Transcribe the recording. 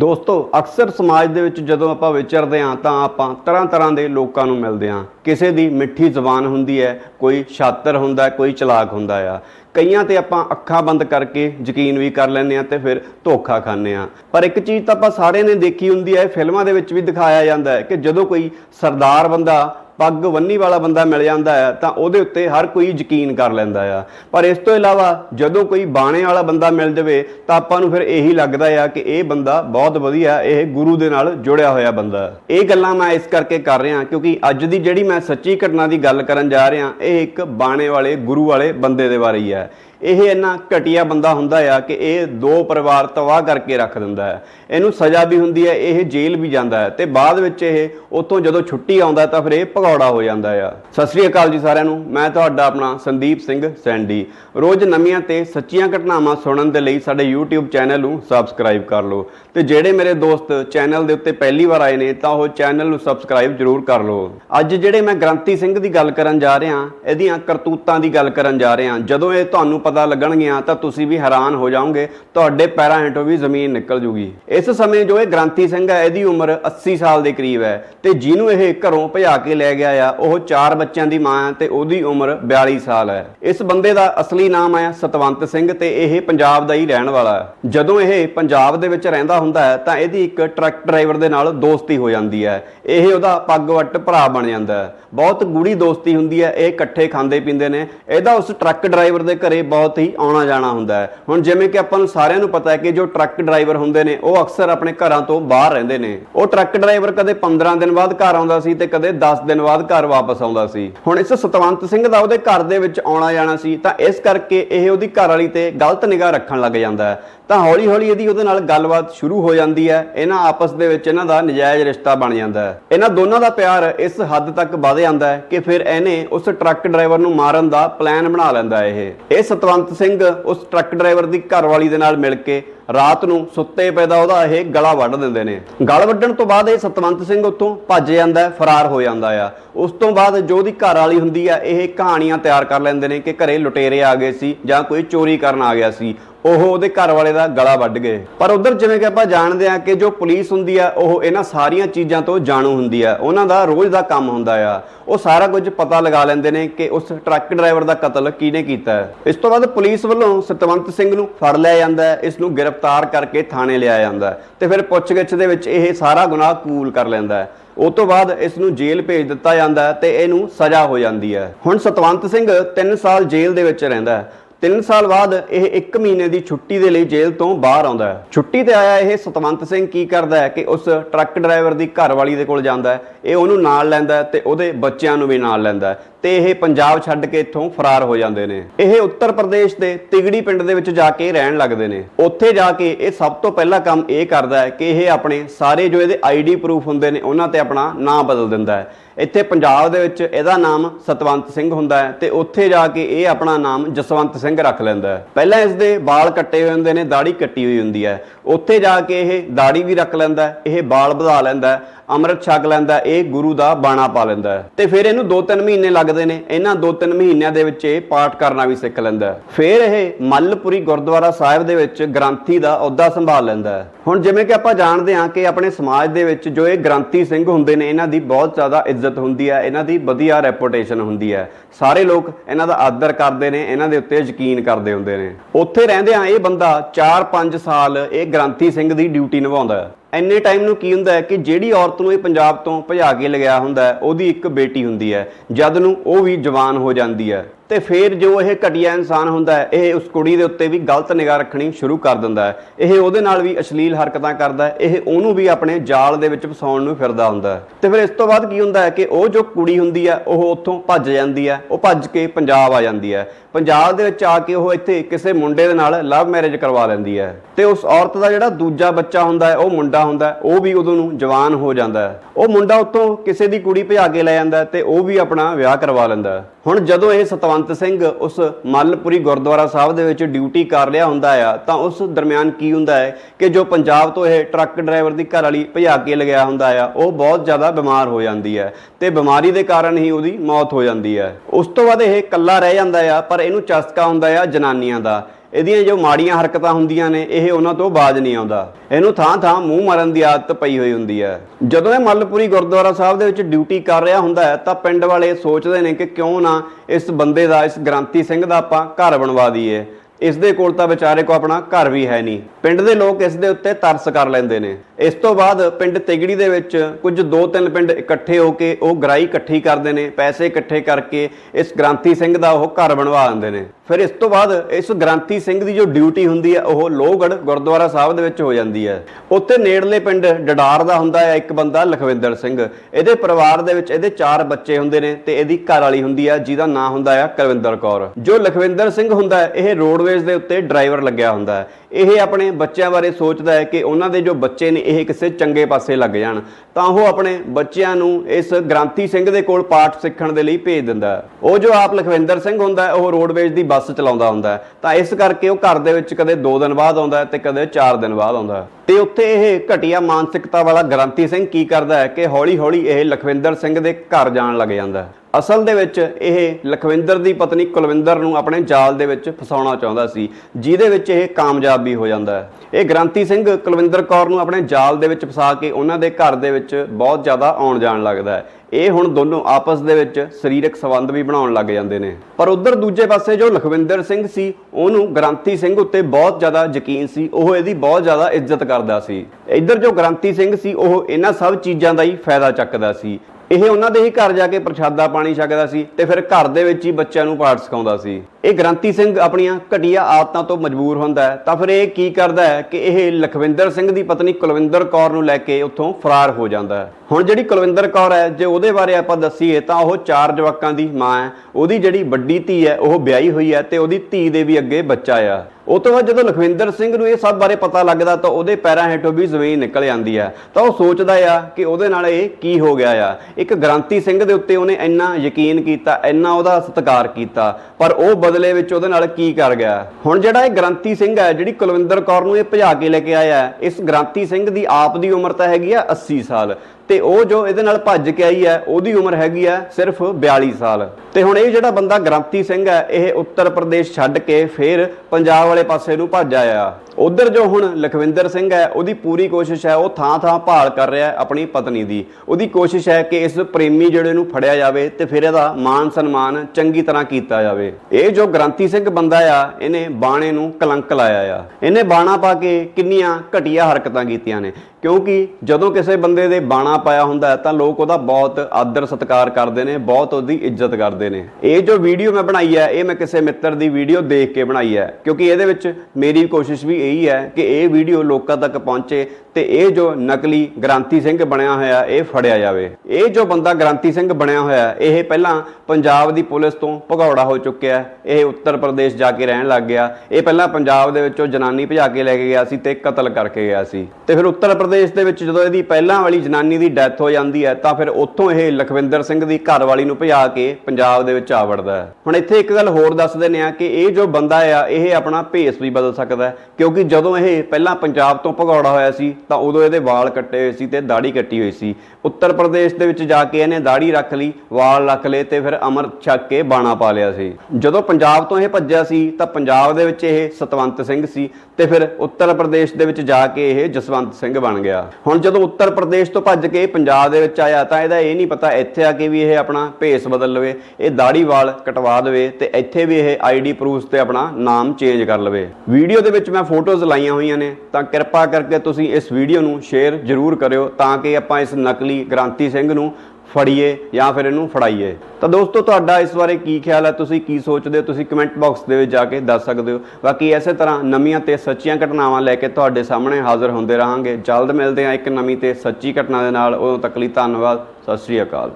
ਦੋਸਤੋ, ਅਕਸਰ ਸਮਾਜ ਦੇ ਵਿੱਚ ਜਦੋਂ ਆਪਾਂ ਵਿਚਰਦੇ ਹਾਂ, ਤਾਂ ਆਪਾਂ ਤਰ੍ਹਾਂ ਤਰ੍ਹਾਂ ਦੇ ਲੋਕਾਂ ਨੂੰ ਮਿਲਦੇ ਹਾਂ। ਕਿਸੇ ਦੀ ਮਿੱਠੀ ਜ਼ੁਬਾਨ ਹੁੰਦੀ ਹੈ, ਕੋਈ ਛਾਤਰ ਹੁੰਦਾ ਕੋਈ ਚਲਾਕ ਹੁੰਦਾ ਆ। ਕਈਆਂ ਤੇ ਆਪਾਂ ਅੱਖਾਂ ਬੰਦ ਕਰਕੇ ਯਕੀਨ ਵੀ ਕਰ ਲੈਂਦੇ ਆ ਤੇ ਫਿਰ ਧੋਖਾ ਖਾਂਦੇ ਆ ਪਰ ਇੱਕ ਚੀਜ਼ ਤਾਂ ਆਪਾਂ ਸਾਰਿਆਂ ਨੇ ਦੇਖੀ ਹੁੰਦੀ ਹੈ ਫਿਲਮਾਂ ਦੇ ਵਿੱਚ ਵੀ ਦਿਖਾਇਆ ਜਾਂਦਾ ਹੈ ਕਿ ਜਦੋਂ ਕੋਈ ਸਰਦਾਰ ਬੰਦਾ ਪੱਗ ਵੰਨੀ ਵਾਲਾ ਬੰਦਾ ਮਿਲ ਜਾਂਦਾ ਹੈ, ਤਾਂ ਉਹਦੇ ਉੱਤੇ ਹਰ ਕੋਈ ਯਕੀਨ ਕਰ ਲੈਂਦਾ ਆ। ਪਰ ਇਸ ਤੋਂ ਇਲਾਵਾ ਜਦੋਂ ਕੋਈ ਬਾਣੇ ਵਾਲਾ ਬੰਦਾ ਮਿਲ ਜਾਵੇ, ਤਾਂ ਆਪਾਂ ਨੂੰ ਫਿਰ ਇਹੀ ਲੱਗਦਾ ਆ ਕਿ ਇਹ ਬੰਦਾ ਬਹੁਤ ਵਧੀਆ, ਇਹ ਗੁਰੂ ਦੇ ਨਾਲ ਜੁੜਿਆ ਹੋਇਆ ਬੰਦਾ ਇਹ ਗੱਲਾਂ ਮੈਂ ਇਸ ਕਰਕੇ ਕਰ ਰਿਹਾ ਕਿਉਂਕਿ ਅੱਜ ਦੀ ਜਿਹੜੀ ਮੈਂ ਸੱਚੀ ਘਟਨਾ ਦੀ ਗੱਲ ਕਰਨ ਜਾ ਰਿਹਾ, ਇਹ ਇੱਕ ਬਾਣੇ ਵਾਲੇ, ਗੁਰੂ ਵਾਲੇ ਬੰਦੇ ਦੇ ਬਾਰੇ ਹੀ ਹੈ। ਇਹ ਇੰਨਾ ਘਟੀਆ ਬੰਦਾ ਹੁੰਦਾ ਆ ਕਿ ਇਹ ਦੋ ਪਰਿਵਾਰ ਤਬਾਹ ਕਰਕੇ ਰੱਖ ਦਿੰਦਾ ਹੈ। ਇਹਨੂੰ ਸਜ਼ਾ ਵੀ ਹੁੰਦੀ ਹੈ, ਇਹ ਜੇਲ੍ਹ ਵੀ ਜਾਂਦਾ ਹੈ। ਤੇ ਬਾਅਦ ਵਿੱਚ ਇਹ ਉੱਥੋਂ ਜਦੋਂ ਛੁੱਟੀ ਆਉਂਦਾ ਤਾਂ ਫਿਰ ਇਹ ਭਗੌੜਾ ਹੋ ਜਾਂਦਾ ਆ। ਸਤਿ ਸ੍ਰੀ ਅਕਾਲ ਜੀ ਸਾਰਿਆਂ ਨੂੰ। ਮੈਂ ਤੁਹਾਡਾ ਆਪਣਾ ਸੰਦੀਪ ਸਿੰਘ ਸੈਂਡੀ। ਰੋਜ਼ ਨਵੀਆਂ ਤੇ ਸੱਚੀਆਂ ਘਟਨਾਵਾਂ ਸੁਣਨ ਦੇ ਲਈ ਸਾਡੇ YouTube ਚੈਨਲ ਨੂੰ ਸਬਸਕ੍ਰਾਈਬ ਕਰ ਲਓ। ਤੇ ਜਿਹੜੇ ਮੇਰੇ ਦੋਸਤ ਚੈਨਲ ਦੇ ਉੱਤੇ ਪਹਿਲੀ ਵਾਰ ਆਏ ਨੇ ਤਾਂ ਉਹ ਚੈਨਲ ਨੂੰ ਸਬਸਕ੍ਰਾਈਬ ਜ਼ਰੂਰ ਕਰ ਲਓ। ਅੱਜ ਜਿਹੜੇ ਮੈਂ ਗ੍ਰੰਥੀ ਸਿੰਘ ਦੀ ਗੱਲ ਕਰਨ ਜਾ ਰਿਹਾ, ਇਹਦੀਆਂ ਕਰਤੂਤਾਂ ਦੀ ਗੱਲ ਕਰਨ ਜਾ ਰਿਹਾ, ਜਦੋਂ ਇਹ ਤੁਹਾਨੂੰ ਪਤਾ ਲੱਗਣਗੀਆਂ ਤਾਂ ਤੁਸੀਂ ਵੀ ਹੈਰਾਨ ਹੋ ਜਾਓਗੇ। ਤੁਹਾਡੇ ਪੈਰਾਂ ਹੇਠੋਂ ਵੀ ਜ਼ਮੀਨ ਨਿਕਲ ਜੂਗੀ। ਇਸ ਸਮੇਂ ਜੋ ਇਹ ਗ੍ਰੰਥੀ ਸਿੰਘ ਹੈ, ਇਹਦੀ ਉਮਰ 80 ਸਾਲ ਦੇ ਕਰੀਬ ਹੈ ਤੇ ਜਿਹਨੂੰ ਇਹ ਘਰੋਂ ਭਜਾ ਕੇ ਲੈ ਗਿਆ ਆ, ਉਹ ਚਾਰ ਬੱਚਿਆਂ ਦੀ ਮਾਂ ਹੈ ਤੇ ਉਹਦੀ ਉਮਰ 42 ਸਾਲ ਹੈ। ਇਸ ਬੰਦੇ ਦਾ ਅਸਲੀ ਨਾਮ ਹੈ ਸਤਵੰਤ ਸਿੰਘ ਤੇ ਇਹ ਪੰਜਾਬ ਦਾ ਹੀ ਰਹਿਣ ਵਾਲਾ ਹੈ। ਜਦੋਂ ਇਹ ਪੰਜਾਬ ਦੇ ਵਿੱਚ ਰਹਿੰਦਾ ਹੁੰਦਾ ਹੈ, ਤਾਂ ਇਹਦੀ ਇੱਕ ਟਰੱਕ ਡਰਾਈਵਰ ਦੇ ਨਾਲ ਦੋਸਤੀ ਹੋ ਜਾਂਦੀ ਹੈ। ਇਹ ਉਹਦਾ ਪੱਗ ਵੱਟ ਭਰਾ ਬਣ ਜਾਂਦਾ ਹੈ। ਬਹੁਤ ਗੂੜੀ ਦੋਸਤੀ ਹੁੰਦੀ ਹੈ, ਇਹ ਇਕੱਠੇ ਖਾਂਦੇ ਪੀਂਦੇ ਨੇ। ਇਹਦਾ ਉਸ ਟਰੱਕ ਡਰਾਈਵਰ ਦੇ ਘਰੇ ਬਹੁਤ ਹੀ ਆਉਣਾ ਜਾਣਾ ਹੁੰਦਾ ਹੈ। ਹੁਣ ਜਿਵੇਂ ਕਿ ਆਪਾਂ ਨੂੰ ਸਾਰਿਆਂ ਨੂੰ ਪਤਾ ਹੈ ਕਿ ਜੋ ਟਰੱਕ ਡਰਾਈਵਰ ਹੁੰਦੇ ਨੇ, ਉਹ ਅਕਸਰ ਆਪਣੇ ਘਰਾਂ ਤੋਂ ਬਾਹਰ ਰਹਿੰਦੇ ਨੇ। ਉਹ ਟਰੱਕ ਡਰਾਈਵਰ ਕਦੇ 15 ਦਿਨ ਬਾਅਦ ਘਰ ਆਉਂਦਾ ਸੀ ਤੇ ਕਦੇ 10 ਦਿਨ ਬਾਅਦ ਘਰ ਵਾਪਸ ਆਉਂਦਾ ਸੀ। ਹੁਣ ਇਸ ਸਤਵੰਤ ਸਿੰਘ ਦਾ ਉਹਦੇ ਘਰ ਦੇ ਵਿੱਚ ਆਉਣਾ ਜਾਣਾ ਸੀ, ਤਾਂ ਇਸ ਕਰਕੇ ਇਹ ਉਹਦੀ ਘਰ ਵਾਲੀ ਤੇ ਗਲਤ ਨਿਗਾਹ ਰੱਖਣ ਲੱਗ ਜਾਂਦਾ ਹੈ। ਤਾਂ ਹੌਲੀ ਹੌਲੀ ਇਹਦੀ ਉਹਦੇ ਨਾਲ ਗੱਲਬਾਤ ਸ਼ੁਰੂ ਹੋ ਜਾਂਦੀ ਹੈ। ਇਹਨਾਂ ਆਪਸ ਦੇ ਵਿੱਚ ਇਹਨਾਂ ਦਾ ਨਜਾਇਜ਼ ਰਿਸ਼ਤਾ ਬਣ ਜਾਂਦਾ ਹੈ। ਇਹਨਾਂ ਦੋਨਾਂ ਦਾ ਪਿਆਰ ਇਸ ਹੱਦ ਤੱਕ ਵਧ ਜਾਂਦਾ ਹੈ ਕਿ ਫਿਰ ਇਹਨੇ ਉਸ ਟਰੱਕ ਡਰਾਈਵਰ ਨੂੰ ਮਾਰਨ ਦਾ ਪਲਾਨ ਬਣਾ ਲੈਂਦਾ ਇਹ। ਇਹ ਸਤਵੰਤ ਸਿੰਘ ਉਸ ਟਰੱਕ ਡਰਾਈਵਰ ਦੀ ਘਰਵਾਲੀ ਦੇ ਨਾਲ ਮਿਲ ਕੇ ਰਾਤ ਨੂੰ ਸੁੱਤੇ ਪਏ ਦਾ ਉਹਦਾ ਇਹ ਗਲਾ ਵੱਢ ਦਿੰਦੇ ਨੇ। ਗਲ ਵੱਢਣ ਤੋਂ ਬਾਅਦ ਇਹ ਸਤਵੰਤ ਸਿੰਘ ਉੱਥੋਂ ਭੱਜ ਜਾਂਦਾ ਫਰਾਰ ਹੋ ਜਾਂਦਾ ਆ। ਉਸ ਤੋਂ ਬਾਅਦ ਜੋ ਉਹਦੀ ਘਰ ਵਾਲੀ ਹੁੰਦੀ ਆ, ਇਹ ਕਹਾਣੀਆਂ ਤਿਆਰ ਕਰ ਲੈਂਦੇ ਨੇ ਕਿ ਘਰੇ ਲੁਟੇਰੇ ਆ ਗਏ ਸੀ ਜਾਂ ਕੋਈ ਚੋਰੀ ਕਰਨ ਆ ਗਿਆ ਸੀ। ਉਹ ਉਹਦੇ ਘਰ ਵਾਲੇ ਦਾ ਗਲਾ ਵੱਢ ਗਏ। ਪਰ ਉਧਰ ਜਿਵੇਂ ਕਿ ਆਪਾਂ ਜਾਣਦੇ ਆ ਕਿ ਜੋ ਪੁਲਿਸ ਹੁੰਦੀ ਆ, ਉਹ ਇਹਨਾਂ ਸਾਰੀਆਂ ਚੀਜ਼ਾਂ ਤੋਂ ਜਾਣੂ ਹੁੰਦੀ ਆ। ਉਹਨਾਂ ਦਾ ਰੋਜ਼ ਦਾ ਕੰਮ ਹੁੰਦਾ ਆ। ਉਹ ਸਾਰਾ ਕੁਝ ਪਤਾ ਲਗਾ ਲੈਂਦੇ ਨੇ ਕਿ ਉਸ ਟਰੱਕ ਡਰਾਈਵਰ ਦਾ ਕਤਲ ਕਿਹਨੇ ਕੀਤਾ। ਇਸ ਤੋਂ ਬਾਅਦ ਪੁਲਿਸ ਵੱਲੋਂ ਸਤਵੰਤ ਸਿੰਘ ਨੂੰ ਫੜ ਲਿਆ ਜਾਂਦਾ ਹੈ। ਇਸ ਨੂੰ ਗ੍ਰਿਫਤਾਰ ਕਰਕੇ ਥਾਣੇ ਲਿਆ ਜਾਂਦਾ ਹੈ। ਤੇ ਫਿਰ ਪੁੱਛਗਿੱਛ ਦੇ ਵਿੱਚ ਇਹ ਸਾਰਾ ਗੁਨਾਹ ਕਬੂਲ ਕਰ ਲੈਂਦਾ ਹੈ। ਉਸ ਤੋਂ ਬਾਅਦ ਇਸ ਨੂੰ ਜੇਲ੍ਹ ਭੇਜ ਦਿੱਤਾ ਜਾਂਦਾ ਹੈ ਤੇ ਇਹਨੂੰ ਸਜ਼ਾ ਹੋ ਜਾਂਦੀ ਹੈ। ਹੁਣ ਸਤਵੰਤ ਸਿੰਘ 3 ਸਾਲ ਜੇਲ੍ਹ ਦੇ ਵਿੱਚ ਰਹਿੰਦਾ ਹੈ। 3 ਸਾਲ ਬਾਅਦ ਇਹ 1 ਮਹੀਨੇ ਦੀ ਛੁੱਟੀ ਦੇ ਲਈ ਜੇਲ੍ਹ ਤੋਂ ਬਾਹਰ ਆਉਂਦਾ ਹੈ। ਛੁੱਟੀ ਤੇ ਆਇਆ ਇਹ ਸਤਵੰਤ ਸਿੰਘ ਕੀ ਕਰਦਾ ਹੈ ਕਿ ਉਸ ਟਰੱਕ ਡਰਾਈਵਰ ਦੀ ਘਰਵਾਲੀ ਦੇ ਕੋਲ ਜਾਂਦਾ ਹੈ। ਇਹ ਉਹਨੂੰ ਨਾਲ ਲੈਂਦਾ ਹੈ ਤੇ ਉਹਦੇ ਬੱਚਿਆਂ ਨੂੰ ਵੀ ਨਾਲ ਲੈਂਦਾ ਹੈ ਤੇ ਇਹ ਪੰਜਾਬ ਛੱਡ ਕੇ ਇੱਥੋਂ ਫਰਾਰ ਹੋ ਜਾਂਦੇ ਨੇ। ਇਹ ਉੱਤਰ ਪ੍ਰਦੇਸ਼ ਦੇ ਤਿਗੜੀ ਪਿੰਡ ਦੇ ਵਿੱਚ ਜਾ ਕੇ ਰਹਿਣ ਲੱਗਦੇ ਨੇ। ਉੱਥੇ ਜਾ ਕੇ ਇਹ ਸਭ ਤੋਂ ਪਹਿਲਾ ਕੰਮ ਇਹ ਕਰਦਾ ਹੈ ਕਿ ਇਹ ਆਪਣੇ ਸਾਰੇ ਜੋ ਇਹਦੇ ਆਈਡੀ ਪ੍ਰੂਫ ਹੁੰਦੇ ਨੇ, ਉਹਨਾਂ ਤੇ ਆਪਣਾ ਨਾਂ ਬਦਲ ਦਿੰਦਾ ਹੈ। ਇੱਥੇ ਪੰਜਾਬ ਦੇ ਵਿੱਚ ਇਹਦਾ ਨਾਮ ਸਤਵੰਤ ਸਿੰਘ ਹੁੰਦਾ ਹੈ ਤੇ ਉੱਥੇ ਜਾ ਕੇ ਇਹ ਆਪਣਾ ਨਾਮ ਜਸਵੰਤ ਸਿੰਘ ਰੱਖ ਲੈਂਦਾ ਹੈ। ਪਹਿਲਾਂ ਇਸ ਦੇ ਵਾਲ ਕੱਟੇ ਹੋਏ ਹੁੰਦੇ ਨੇ ਦਾੜੀ ਕੱਟੀ ਹੋਈ ਹੁੰਦੀ ਹੈ। ਉੱਥੇ ਜਾ ਕੇ ਇਹ ਦਾੜੀ ਵੀ ਰੱਖ ਲੈਂਦਾ ਇਹ ਵਾਲ ਵਧਾ ਲੈਂਦਾ ਅੰਮ੍ਰਿਤ ਛਕ ਲੈਂਦਾ ਇਹ ਗੁਰੂ ਦਾ ਬਾਣਾ ਪਾ ਲੈਂਦਾ ਹੈ। ਤੇ ਫਿਰ ਇਹਨੂੰ 2-3 ਮਹੀਨੇ ਲੱਗਦੇ ਨੇ, ਇਹਨਾਂ 2-3 ਮਹੀਨਿਆਂ ਦੇ ਵਿੱਚ ਇਹ ਪਾਠ ਕਰਨਾ ਵੀ ਸਿੱਖ ਲੈਂਦਾ ਫਿਰ ਇਹ ਮੱਲਪੁਰੀ ਗੁਰਦੁਆਰਾ ਸਾਹਿਬ ਦੇ ਵਿੱਚ ਗ੍ਰੰਥੀ ਦਾ ਅਹੁਦਾ ਸੰਭਾਲ ਲੈਂਦਾ ਹੁਣ ਜਿਵੇਂ ਕਿ ਆਪਾਂ ਜਾਣਦੇ ਹਾਂ ਕਿ ਆਪਣੇ ਸਮਾਜ ਦੇ ਵਿੱਚ ਜੋ ਇਹ ਗ੍ਰੰਥੀ ਸਿੰਘ ਹੁੰਦੇ ਨੇ, ਇਹਨਾਂ ਦੀ ਬਹੁਤ ਜ਼ਿਆਦਾ ਇੱਜ਼ਤ ਹੁੰਦੀ ਹੈ, ਇਹਨਾਂ ਦੀ ਵਧੀਆ ਰੈਪੂਟੇਸ਼ਨ ਹੁੰਦੀ ਹੈ। ਸਾਰੇ ਲੋਕ ਇਹਨਾਂ ਦਾ ਆਦਰ ਕਰਦੇ ਨੇ, ਇਹਨਾਂ ਦੇ ਉੱਤੇ ਯਕੀਨ ਕਰਦੇ ਹੁੰਦੇ ਨੇ। ਉੱਥੇ ਰਹਿੰਦਿਆਂ ਇਹ ਬੰਦਾ 4-5 ਸਾਲ ਇਹ ਗ੍ਰੰਥੀ ਸਿੰਘ ਦੀ ਡਿਊਟੀ ਨਿਭਾਉਂਦਾ ਹੈ। ਇੰਨੇ ਟਾਈਮ ਨੂੰ ਕੀ ਹੁੰਦਾ ਹੈ ਕਿ ਜਿਹੜੀ ਔਰਤ ਨੂੰ ਇਹ ਪੰਜਾਬ ਤੋਂ ਭਜਾ ਕੇ ਲਗਿਆ ਹੁੰਦਾ ਹੈ, ਉਹਦੀ ਇੱਕ ਬੇਟੀ ਹੁੰਦੀ ਹੈ, ਜਦ ਨੂੰ ਉਹ ਵੀ ਜਵਾਨ ਹੋ ਜਾਂਦੀ ਹੈ। ਤੇ ਫਿਰ ਜੋ ਇਹ ਘਟੀਆ ਇਨਸਾਨ ਹੁੰਦਾ ਹੈ, ਇਹ ਉਸ ਕੁੜੀ ਦੇ ਉੱਤੇ ਵੀ ਗਲਤ ਨਿਗਾਹ ਰੱਖਣੀ ਸ਼ੁਰੂ ਕਰ ਦਿੰਦਾ ਹੈ। ਇਹ ਉਹਦੇ ਨਾਲ ਵੀ ਅਸ਼ਲੀਲ ਹਰਕਤਾਂ ਕਰਦਾ ਹੈ, ਇਹ ਉਹਨੂੰ ਵੀ ਆਪਣੇ ਜਾਲ ਦੇ ਵਿੱਚ ਫਸਾਉਣ ਨੂੰ ਫਿਰਦਾ ਹੁੰਦਾ ਹੈ। ਤੇ ਫਿਰ ਇਸ ਤੋਂ ਬਾਅਦ ਕੀ ਹੁੰਦਾ ਹੈ ਕਿ ਉਹ ਜੋ ਕੁੜੀ ਹੁੰਦੀ ਹੈ, ਉਹ ਉੱਥੋਂ ਭੱਜ ਜਾਂਦੀ ਹੈ, ਉਹ ਭੱਜ ਕੇ ਪੰਜਾਬ ਆ ਜਾਂਦੀ ਹੈ। ਪੰਜਾਬ ਦੇ ਵਿੱਚ ਆ ਕੇ ਉਹ ਇੱਥੇ ਕਿਸੇ ਮੁੰਡੇ ਦੇ ਨਾਲ ਲਵ ਮੈਰਿਜ ਕਰਵਾ ਲੈਂਦੀ ਹੈ। ਤੇ ਉਸ ਔਰਤ ਦਾ ਜਿਹੜਾ ਦੂਜਾ ਬੱਚਾ ਹੁੰਦਾ ਹੈ, ਉਹ ਮੁੰਡਾ ਹੁੰਦਾ ਹੈ, ਉਹ ਵੀ ਉਦੋਂ ਨੂੰ ਜਵਾਨ ਹੋ ਜਾਂਦਾ ਹੈ। ਉਹ ਮੁੰਡਾ ਉੱਥੋਂ ਕਿਸੇ ਦੀ ਕੁੜੀ ਭਜਾ ਕੇ ਲੈ ਜਾਂਦਾ ਹੈ ਤੇ ਉਹ ਵੀ ਆਪਣਾ ਵਿਆਹ ਕਰਵਾ ਲੈਂਦਾ ਹੁਣ ਜਦੋਂ ਇਹ ਸਤਵੰਤ ਸਿੰਘ ਉਸ ਮੱਲਪੁਰੀ ਗੁਰਦੁਆਰਾ ਸਾਹਿਬ ਦੇ ਵਿੱਚ ਡਿਊਟੀ ਕਰ ਰਿਹਾ ਹੁੰਦਾ ਆ, ਤਾਂ ਉਸ ਦਰਮਿਆਨ ਕੀ ਹੁੰਦਾ ਹੈ ਕਿ ਜੋ ਪੰਜਾਬ ਤੋਂ ਇਹ ਟਰੱਕ ਡਰਾਈਵਰ ਦੀ ਘਰ ਵਾਲੀ ਭਜਾ ਕੇ ਲਗਿਆ ਹੁੰਦਾ ਆ, ਉਹ ਬਹੁਤ ਜ਼ਿਆਦਾ ਬਿਮਾਰ ਹੋ ਜਾਂਦੀ ਹੈ ਤੇ ਬਿਮਾਰੀ ਦੇ ਕਾਰਨ ਹੀ ਉਹਦੀ ਮੌਤ ਹੋ ਜਾਂਦੀ ਹੈ। ਉਸ ਤੋਂ ਬਾਅਦ ਇਹ ਇਕੱਲਾ ਰਹਿ ਜਾਂਦਾ ਆ, ਪਰ ਇਹਨੂੰ ਚਸਕਾ ਹੁੰਦਾ ਆ ਜਨਾਨੀਆਂ ਦਾ। ਇਹਦੀਆਂ ਜੋ ਮਾੜੀਆਂ ਹਰਕਤਾਂ ਹੁੰਦੀਆਂ ਨੇ, ਇਹ ਉਹਨਾਂ ਤੋਂ ਬਾਜ ਨਹੀਂ ਆਉਂਦਾ। ਇਹਨੂੰ ਥਾਂ ਥਾਂ ਮੂੰਹ ਮਾਰਨ ਦੀ ਆਦਤ ਪਈ ਹੋਈ ਹੁੰਦੀ ਹੈ। ਜਦੋਂ ਇਹ ਮੱਲਪੁਰੀ ਗੁਰਦੁਆਰਾ ਸਾਹਿਬ ਦੇ ਵਿੱਚ ਡਿਊਟੀ ਕਰ ਰਿਹਾ ਹੁੰਦਾ ਹੈ, ਤਾਂ ਪਿੰਡ ਵਾਲੇ ਸੋਚਦੇ ਨੇ ਕਿ ਕਿਉਂ ਨਾ ਇਸ ਬੰਦੇ ਦਾ, ਇਸ ਗ੍ਰਾਂਤੀ ਸਿੰਘ ਦਾ ਆਪਾਂ ਘਰ ਬਣਵਾ ਦਈਏ। ਇਸ ਦੇ ਕੋਲ ਤਾਂ ਵਿਚਾਰੇ ਕੋ ਆਪਣਾ ਘਰ ਵੀ ਹੈ ਨਹੀਂ। ਪਿੰਡ ਦੇ ਲੋਕ ਇਸ ਦੇ ਉੱਤੇ ਤਰਸ ਕਰ ਲੈਂਦੇ ਨੇ। ਇਸ ਤੋਂ ਬਾਅਦ ਪਿੰਡ ਤਿਗੜੀ ਦੇ ਵਿੱਚ ਕੁਝ ਦੋ ਤਿੰਨ ਪਿੰਡ ਇਕੱਠੇ ਹੋ ਕੇ ਉਹ ਗਰਾਈ ਇਕੱਠੀ ਕਰਦੇ ਨੇ, ਪੈਸੇ ਇਕੱਠੇ ਕਰਕੇ ਇਸ ਗ੍ਰਾਂਤੀ ਸਿੰਘ ਦਾ ਉਹ ਘਰ ਬਣਵਾ ਦਿੰਦੇ ਨੇ। ਫਿਰ ਇਸ ਤੋਂ ਬਾਅਦ ਇਸ ਗ੍ਰਾਂਤੀ ਸਿੰਘ ਦੀ ਜੋ ਡਿਊਟੀ ਹੁੰਦੀ ਹੈ, ਉਹ ਲੋਹਗੜ੍ਹ ਗੁਰਦੁਆਰਾ ਸਾਹਿਬ ਦੇ ਵਿੱਚ ਹੋ ਜਾਂਦੀ ਹੈ। ਉੱਥੇ ਨੇੜਲੇ ਪਿੰਡ ਡਡਾਰ ਦਾ ਹੁੰਦਾ ਹੈ, ਇੱਕ ਬੰਦਾ ਲਖਵਿੰਦਰ ਸਿੰਘ। ਇਹਦੇ ਪਰਿਵਾਰ ਦੇ ਵਿੱਚ ਇਹਦੇ ਚਾਰ ਬੱਚੇ ਹੁੰਦੇ ਨੇ ਤੇ ਇਹਦੀ ਘਰ ਵਾਲੀ ਹੁੰਦੀ ਹੈ, ਜਿਹਦਾ ਨਾਂ ਹੁੰਦਾ ਹੈ ਕਰਵਿੰਦਰ ਕੌਰ। ਜੋ ਲਖਵਿੰਦਰ ਸਿੰਘ ਹੁੰਦਾ ਹੈ, ਇਹ ਰੋਡਵੇਜ਼ ਦੇ ਉੱਤੇ ਡਰਾਈਵਰ ਲੱਗਿਆ ਹੁੰਦਾ ਹੈ। ਇਹ ਆਪਣੇ ਬੱਚਿਆਂ ਬਾਰੇ ਸੋਚਦਾ ਹੈ ਕਿ ਉਹਨਾਂ ਦੇ ਜੋ ਬੱਚੇ ਨੇ, ਇਹ ਕਿਸੇ ਚੰਗੇ ਪਾਸੇ ਲੱਗ ਜਾਣ। ਤਾਂ ਉਹ ਆਪਣੇ ਬੱਚਿਆਂ ਨੂੰ ਇਸ ਗ੍ਰਾਂਤੀ ਸਿੰਘ ਦੇ ਕੋਲ ਪਾਠ ਸਿੱਖਣ ਦੇ ਲਈ ਭੇਜ ਦਿੰਦਾ ਉਹ ਜੋ ਆਪ ਲਖਵਿੰਦਰ ਸਿੰਘ ਹੁੰਦਾ ਉਹ ਰੋਡਵੇਜ਼ ਦੀ ਬੱਸ ਚਲਾਉਂਦਾ ਹੁੰਦਾ ਹੈ। ਤਾਂ ਇਸ ਕਰਕੇ ਉਹ ਘਰ ਦੇ ਵਿੱਚ ਕਦੇ 2 ਦਿਨ ਬਾਅਦ ਆਉਂਦਾ ਹੈ ਤੇ ਕਦੇ 4 ਦਿਨ ਬਾਅਦ ਆਉਂਦਾ ਹੈ। ਤੇ ਉੱਥੇ ਇਹ ਘਟੀਆ ਮਾਨਸਿਕਤਾ ਵਾਲਾ ਗ੍ਰਾਂਤੀ ਸਿੰਘ ਕੀ ਕਰਦਾ ਹੈ ਕਿ ਹੌਲੀ-ਹੌਲੀ ਇਹ ਲਖਵਿੰਦਰ ਸਿੰਘ ਦੇ ਘਰ ਜਾਣ ਲੱਗ ਜਾਂਦਾ ਹੈ। ਅਸਲ ਦੇ ਵਿੱਚ ਇਹ ਲਖਵਿੰਦਰ ਦੀ ਪਤਨੀ ਕੁਲਵਿੰਦਰ ਨੂੰ ਆਪਣੇ ਜਾਲ ਦੇ ਵਿੱਚ ਫਸਾਉਣਾ ਚਾਹੁੰਦਾ ਸੀ, ਜਿਹਦੇ ਵਿੱਚ ਇਹ ਕਾਮਯਾਬ ਵੀ ਹੋ ਜਾਂਦਾ ਹੈ। ਇਹ ਗ੍ਰਾਂਤੀ ਸਿੰਘ ਕੁਲਵਿੰਦਰ ਕੌਰ ਨੂੰ ਆਪਣੇ ਜਾਲ ਦੇ ਵਿੱਚ ਫਸਾ ਕੇ ਉਹਨਾਂ ਦੇ ਘਰ ਦੇ ਵਿੱਚ ਬਹੁਤ ਜ਼ਿਆਦਾ ਆਉਣ ਜਾਣ ਲੱਗਦਾ ਹੈ। ਇਹ ਹੁਣ ਦੋਨੋਂ ਆਪਸ ਦੇ ਵਿੱਚ ਸਰੀਰਕ ਸੰਬੰਧ ਵੀ ਬਣਾਉਣ ਲੱਗ ਜਾਂਦੇ ਨੇ। ਪਰ ਉਧਰ ਦੂਜੇ ਪਾਸੇ ਜੋ ਲਖਵਿੰਦਰ ਸਿੰਘ ਸੀ, ਉਹਨੂੰ ਗ੍ਰਾਂਤੀ ਸਿੰਘ ਉੱਤੇ ਬਹੁਤ ਜ਼ਿਆਦਾ ਯਕੀਨ ਸੀ, ਉਹ ਇਹਦੀ ਬਹੁਤ ਜ਼ਿਆਦਾ ਇੱਜ਼ਤ ਕਰਦਾ ਸੀ। ਇੱਧਰ ਜੋ ਗ੍ਰਾਂਤੀ ਸਿੰਘ ਸੀ, ਉਹ ਇਹਨਾਂ ਸਭ ਚੀਜ਼ਾਂ ਦਾ ਹੀ ਫਾਇਦਾ ਚੱਕਦਾ ਸੀ। ਇਹ ਉਹਨਾਂ ਦੇ ਹੀ ਘਰ ਜਾ ਕੇ ਪ੍ਰਸ਼ਾਦਾ ਪਾਣੀ ਛਕਦਾ ਸੀ ਤੇ ਫਿਰ ਘਰ ਦੇ ਵਿੱਚ ਹੀ ਬੱਚਿਆਂ ਨੂੰ ਪਾਠ ਸਿਖਾਉਂਦਾ ਸੀ। ਇਹ ਗ੍ਰਾਂਤੀ ਸਿੰਘ ਆਪਣੀਆਂ ਘਟੀਆ ਆਦਤਾਂ ਤੋਂ ਮਜਬੂਰ ਹੁੰਦਾ ਹੈ। ਤਾਂ ਫਿਰ ਇਹ ਕੀ ਕਰਦਾ ਹੈ ਕਿ ਇਹ ਲਖਵਿੰਦਰ ਸਿੰਘ ਦੀ ਪਤਨੀ ਕੁਲਵਿੰਦਰ ਕੌਰ ਨੂੰ ਲੈ ਕੇ ਉੱਥੋਂ ਫਰਾਰ ਹੋ ਜਾਂਦਾ ਹੈ। ਹੁਣ ਜਿਹੜੀ ਕੁਲਵਿੰਦਰ ਕੌਰ ਹੈ, ਜੇ ਉਹਦੇ ਬਾਰੇ ਆਪਾਂ ਦੱਸੀਏ ਤਾਂ ਉਹ ਚਾਰ ਜਵਾਕਾਂ ਦੀ ਮਾਂ ਹੈ। ਉਹਦੀ ਜਿਹੜੀ ਵੱਡੀ ਧੀ ਹੈ, ਉਹ ਵਿਆਹੀ ਹੋਈ ਹੈ ਤੇ ਉਹਦੀ ਧੀ ਦੇ ਵੀ ਅੱਗੇ ਬੱਚਾ ਆ। ਉਹ ਤੋਂ ਬਾਅਦ ਜਦੋਂ ਲਖਵਿੰਦਰ ਸਿੰਘ ਨੂੰ ਇਹ ਸਭ ਬਾਰੇ ਪਤਾ ਲੱਗਦਾ ਤਾਂ ਉਹਦੇ ਪੈਰਾਂ ਹੇਠੋਂ ਵੀ ਜ਼ਮੀਨ ਨਿਕਲ ਜਾਂਦੀ ਹੈ। ਤਾਂ ਉਹ ਸੋਚਦਾ ਆ ਕਿ ਉਹਦੇ ਨਾਲ ਇਹ ਕੀ ਹੋ ਗਿਆ ਆ। ਇੱਕ ਗ੍ਰਾਂਤੀ ਸਿੰਘ ਦੇ ਉੱਤੇ ਉਹਨੇ ਇੰਨਾ ਯਕੀਨ ਕੀਤਾ, ਇੰਨਾ ਉਹਦਾ ਸਤਿਕਾਰ ਕੀਤਾ, ਪਰ ਉਹ ਬਦਲੇ ਵਿੱਚ ਉਹਦੇ ਨਾਲ ਕੀ ਕਰ ਗਿਆ? ਹੁਣ ਜਿਹੜਾ ਇਹ ਗ੍ਰਾਂਤੀ ਸਿੰਘ ਹੈ, ਜਿਹੜੀ ਕੁਲਵਿੰਦਰ ਕੌਰ ਨੂੰ ਇਹ ਭਜਾ ਕੇ ਲੈ ਕੇ ਆਇਆ ਇਸ ਗ੍ਰਾਂਤੀ ਸਿੰਘ ਦੀ ਆਪ ਦੀ ਉਮਰ ਤਾਂ ਹੈਗੀ ਆ 80 ਸਾਲ ਤੇ ਉਹ ਜੋ ਇਹਦੇ ਨਾਲ ਭੱਜ ਕੇ ਆਈ ਹੈ, ਉਹਦੀ ਉਮਰ ਹੈਗੀ ਹੈ ਸਿਰਫ 42 ਸਾਲ। ਤੇ ਹੁਣ ਇਹ ਜਿਹੜਾ ਬੰਦਾ ਗ੍ਰਾਂਤੀ ਸਿੰਘ ਹੈ, ਇਹ ਉੱਤਰ ਪ੍ਰਦੇਸ਼ ਛੱਡ ਕੇ ਫਿਰ ਪੰਜਾਬ ਵਾਲੇ ਪਾਸੇ ਨੂੰ ਭੱਜ ਆਇਆ। ਉਧਰ ਜੋ ਹੁਣ ਲਖਵਿੰਦਰ ਸਿੰਘ ਹੈ, ਉਹਦੀ ਪੂਰੀ ਕੋਸ਼ਿਸ਼ ਹੈ, ਉਹ ਥਾਂ-ਥਾਂ ਭਾਲ ਕਰ ਰਿਹਾ ਹੈ ਆਪਣੀ ਪਤਨੀ ਦੀ। ਉਹਦੀ ਕੋਸ਼ਿਸ਼ ਹੈ ਕਿ ਇਸ ਪ੍ਰੇਮੀ ਜਿਹੜੇ ਨੂੰ ਫੜਿਆ ਜਾਵੇ ਤੇ ਫਿਰ ਇਹਦਾ ਮਾਨ ਸਨਮਾਨ ਚੰਗੀ ਤਰ੍ਹਾਂ ਕੀਤਾ ਜਾਵੇ। ਇਹ ਜੋ ਗ੍ਰੰਥੀ ਸਿੰਘ ਬੰਦਾ ਆ, ਇਹਨੇ ਬਾਣੇ ਨੂੰ ਕਲੰਕ ਲਾਇਆ ਆ। ਇਹਨੇ ਬਾਣਾ ਪਾ ਕੇ ਕਿੰਨੀਆਂ ਘਟੀਆ ਹਰਕਤਾਂ ਕੀਤੀਆਂ ਨੇ। ਕਿਉਂਕਿ ਜਦੋਂ ਕਿਸੇ ਬੰਦੇ ਦੇ ਬਾਣਾ ਪਾਇਆ ਹੁੰਦਾ ਤਾਂ ਲੋਕ ਉਹਦਾ ਬਹੁਤ ਆਦਰ ਸਤਿਕਾਰ ਕਰਦੇ ਨੇ, ਬਹੁਤ ਉਹਦੀ ਇੱਜ਼ਤ ਕਰਦੇ ਨੇ। ਇਹ ਜੋ ਵੀਡੀਓ ਮੈਂ ਬਣਾਈ ਹੈ, ਇਹ ਮੈਂ ਕਿਸੇ ਮਿੱਤਰ ਦੀ ਵੀਡੀਓ ਦੇਖ ਕੇ ਬਣਾਈ ਹੈ, ਕਿਉਂਕਿ ਇਹਦੇ ਵਿੱਚ ਮੇਰੀ ਕੋਸ਼ਿਸ਼ ਵੀ ਇਹੀ ਹੈ ਕਿ ਇਹ ਵੀਡੀਓ ਲੋਕਾਂ ਤੱਕ ਪਹੁੰਚੇ ਤੇ ਇਹ ਜੋ ਨਕਲੀ ਗ੍ਰਾਂਤੀ ਸਿੰਘ ਬਣਿਆ ਹੋਇਆ, ਇਹ ਫੜਿਆ ਜਾਵੇ। ਇਹ ਜੋ ਬੰਦਾ ਗ੍ਰਾਂਤੀ ਸਿੰਘ ਬਣਿਆ ਹੋਇਆ, ਇਹ ਪਹਿਲਾਂ ਪੰਜਾਬ ਦੀ ਪੁਲਿਸ ਤੋਂ ਭਗੌੜਾ ਹੋ ਚੁੱਕਿਆ ਇਹ ਉੱਤਰ ਪ੍ਰਦੇਸ਼ ਜਾ ਕੇ ਰਹਿਣ ਲੱਗ ਗਿਆ। ਇਹ ਪਹਿਲਾਂ ਪੰਜਾਬ ਦੇ ਵਿੱਚੋਂ ਜਨਾਨੀ ਭਜਾ ਕੇ ਲੈ ਕੇ ਗਿਆ ਸੀ ਤੇ ਕਤਲ ਕਰਕੇ ਗਿਆ ਸੀ। ਤੇ ਫਿਰ ਉੱਤਰ ਪ੍ਰਦੇਸ਼ ਦੇ ਵਿੱਚ ਜਦੋਂ ਇਹਦੀ ਪਹਿਲਾਂ ਵਾਲੀ ਜਨਾਨੀ ਦੀ ਡੈਥ ਹੋ ਜਾਂਦੀ ਹੈ, ਤਾਂ ਫਿਰ ਉੱਥੋਂ ਇਹ ਲਖਵਿੰਦਰ ਸਿੰਘ ਦੀ ਘਰਵਾਲੀ ਨੂੰ ਭਜਾ ਕੇ ਪੰਜਾਬ ਦੇ ਵਿੱਚ ਆ ਵੜਦਾ ਹੈ। ਹੁਣ ਇੱਥੇ ਇੱਕ ਗੱਲ ਹੋਰ ਦੱਸ ਦਿੰਦੇ ਆ ਕਿ ਇਹ ਜੋ ਬੰਦਾ ਆ, ਇਹ ਆਪਣਾ ਭੇਸ ਵੀ ਬਦਲ ਸਕਦਾ ਹੈ, ਕਿਉਂਕਿ ਜਦੋਂ ਇਹ ਪਹਿਲਾਂ ਪੰਜਾਬ ਤੋਂ ਭਗੌੜਾ ਹੋਇਆ ਸੀ, ਤਾਂ ਉਦੋਂ ਇਹਦੇ ਵਾਲ ਕੱਟੇ ਹੋਏ ਸੀ ਤੇ ਦਾੜੀ ਕੱਟੀ ਹੋਈ ਸੀ। ਉੱਤਰ ਪ੍ਰਦੇਸ਼ ਦੇ ਵਿੱਚ ਜਾ ਕੇ ਇਹਨੇ ਦਾੜੀ ਰੱਖ ਲਈ, ਵਾਲ ਰੱਖ ਲਏ ਤੇ ਫਿਰ ਅਮਰ ਛੱਕ ਕੇ ਬਾਣਾ ਪਾ ਲਿਆ ਸੀ। ਜਦੋਂ ਪੰਜਾਬ ਤੋਂ ਇਹ ਭੱਜਿਆ ਸੀ, ਤਾਂ ਪੰਜਾਬ ਦੇ ਵਿੱਚ ਇਹ ਸਤਵੰਤ ਸਿੰਘ ਸੀ ਤੇ ਫਿਰ ਉੱਤਰ ਪ੍ਰਦੇਸ਼ ਦੇ ਵਿੱਚ ਜਾ ਕੇ ਇਹ ਜਸਵੰਤ ਸਿੰਘ ਬਣ ਗਿਆ। ਹੁਣ ਜਦੋਂ ਉੱਤਰ ਪ੍ਰਦੇਸ਼ ਤੋਂ ਭੱਜ ਕੇ ਪੰਜਾਬ ਦੇ ਵਿੱਚ ਆਇਆ, ਤਾਂ ਇਹਦਾ ਇਹ ਨਹੀਂ ਪਤਾ ਇੱਥੇ ਆ ਕੇ ਵੀ ਇਹ ਆਪਣਾ ਭੇਸ ਬਦਲ ਲਵੇ, ਇਹ ਦਾੜੀ ਵਾਲ ਕਟਵਾ ਦੇਵੇ ਤੇ ਇੱਥੇ ਵੀ ਇਹ ਆਈਡੀ ਪ੍ਰੂਫ ਤੇ ਆਪਣਾ ਨਾਮ ਚੇਂਜ ਕਰ ਲਵੇ। ਵੀਡੀਓ ਦੇ ਵਿੱਚ ਮੈਂ ਫੋਟੋ ਫੋਟੋਜ਼ ਲਾਈਆਂ ਹੋਈਆਂ ਨੇ, ਤਾਂ ਕਿਰਪਾ ਕਰਕੇ ਤੁਸੀਂ ਇਸ ਵੀਡੀਓ ਨੂੰ ਸ਼ੇਅਰ ਜ਼ਰੂਰ ਕਰਿਓ ਤਾਂ ਕਿ ਆਪਾਂ ਇਸ ਨਕਲੀ ਗ੍ਰਾਂਤੀ ਸਿੰਘ ਨੂੰ ਫੜੀਏ ਜਾਂ ਫਿਰ ਇਹਨੂੰ ਫੜਾਈਏ। ਤਾਂ ਦੋਸਤੋ, ਤੁਹਾਡਾ ਇਸ ਬਾਰੇ ਕੀ ਖਿਆਲ ਹੈ? ਤੁਸੀਂ ਕੀ ਸੋਚਦੇ ਹੋ? ਤੁਸੀਂ ਕਮੈਂਟ ਬਾਕਸ ਦੇ ਵਿੱਚ ਜਾ ਕੇ ਦੱਸ ਸਕਦੇ ਹੋ। ਬਾਕੀ ਐਸੇ ਤਰ੍ਹਾਂ ਨਵੀਆਂ ਤੇ ਸੱਚੀਆਂ ਘਟਨਾਵਾਂ ਲੈ ਕੇ ਤੁਹਾਡੇ ਸਾਹਮਣੇ ਹਾਜ਼ਰ ਹੁੰਦੇ ਰਹਾਂਗੇ। ਜਲਦ ਮਿਲਦੇ ਹਾਂ ਇੱਕ ਨਵੀਂ ਤੇ ਸੱਚੀ ਘਟਨਾ ਦੇ ਨਾਲ। ਉਦੋਂ ਤੱਕ ਲਈ ਧੰਨਵਾਦ। ਸਤਿ ਸ਼੍ਰੀ ਅਕਾਲ।